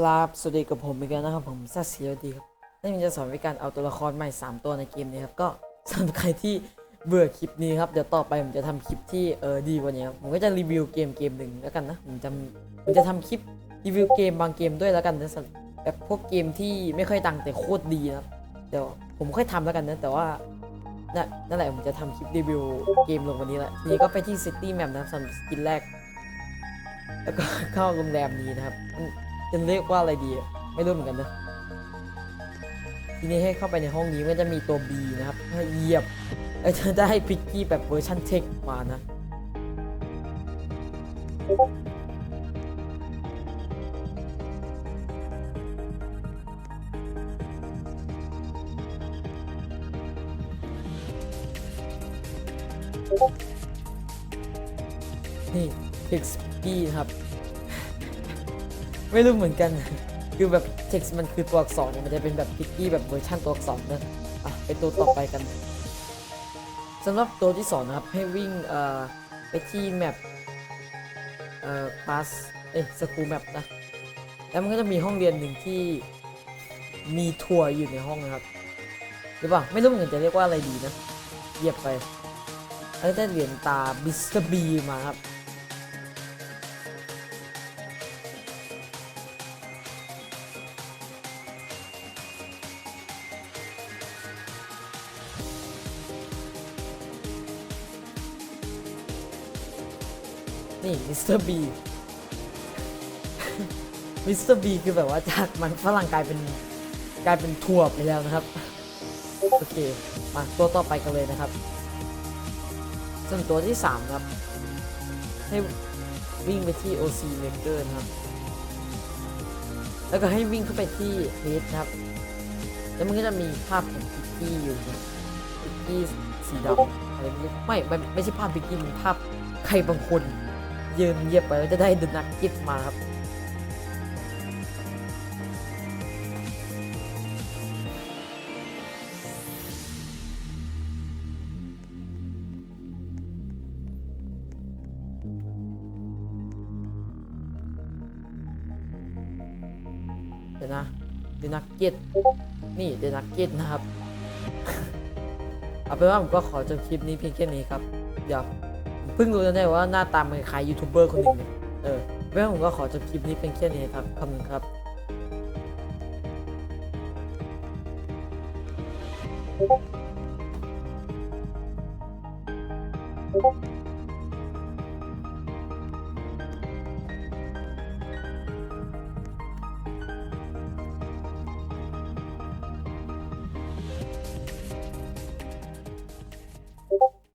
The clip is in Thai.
กราบสวัสดีกับผมอีกแล้วนะครับผมซัสเซียดีครับนี่มันจะสอนวิธีการเอาตัวละครใหม่ 3 ตัวในเกมนี้ครับก็สำหรับใครที่เบื่อคลิปนี้ครับเดี๋ยวต่อไปผมจะทำคลิปที่เออดีกว่านี้ครับผมก็จะรีวิวเกมเกมหนึ่งแล้วกันนะผมจะผมจะทำคลิปรีวิวเกมบางเกมด้วยแล้วกันนะแบบพวกเกมที่ไม่ค่อยดังแต่โคตรดีนะครับเดี๋ยวผมค่อยทำแล้วกันนะแต่ว่านั่นแหละผมจะทำคลิปรีวิวเกมลงวันนี้แหละทีนี้ก็ไปที่ City Map นะครับสำหรับสกินแรก แล้วก็เข้าโรงแรมนี้นะครับ จะเรียกว่าอะไรดี ไม่รู้เหมือนกันนะทีนี้ให้เข้าไปในห้องนี้ก็จะมีตัว B นะครับให้เหยียบแล้วจะได้พิกกี้แบบเวอร์ชันเทคมานะนี่พิกกี้ครับ ไม่รู้เหมือนกัน คือแบบเท็กซ์มันคือตัวอักษรเนี่ยมันจะเป็นแบบพิกกี้แบบเวอร์ชันตัวอักษรนะอะไปตัวต่อไปกันสำหรับตัวที่สองนะครับ ให้วิ่งเอ่อไปที่แมปเอ่อคลาสเอ้สกูแมปนะ แล้วมันก็จะมีห้องเรียนหนึ่งที่มีทัวร์อยู่ในห้องนะครับหรือเปล่าไม่รู้เหมือนกันจะเรียกว่าอะไรดีนะเหยียบไปแล้วได้เหรียญตาบิสต์บีมาครับ นี่มิสเตอร์บีมิสเตอร์บีคือแบบว่าจากมันฝรั่งกลายเป็นกลายเป็นถั่วไปแล้วนะครับ โอเค มาตัวต่อไปกันเลยนะครับ ส่วนตัวที่ 3 ครับ ให้วิ่งไปที่ OC Maker นะครับ แล้วก็ให้วิ่งเข้าไปที่เพจนะครับ แล้วมันก็จะมีภาพของพิกกี้อยู่นะพิกกี้สีดำอะไรไม่รู้ไม่ไม่ไม่ใช่ภาพพิกกี้มันภาพใครบางคน ยืนเยียบไปแล้วจะได้ดนักกิฟมาครับเดี๋ยวนะเดนักเก็ตนี่เดนักเก็ตนะครับ เอาเป็นว่าผมก็ขอจบคลิปนี้เพียงแค่นี้ครับ เดี๋ยว เพิ่งรู้นะเนี่ยว่าหน้าตามันคล้ายยูทูบเบอร์คนหนึ่งเนี่ยเออเอาเป็นว่าผมก็ขอจบคลิปนี้เป็นแค่นี้ครับขอบคุณครับ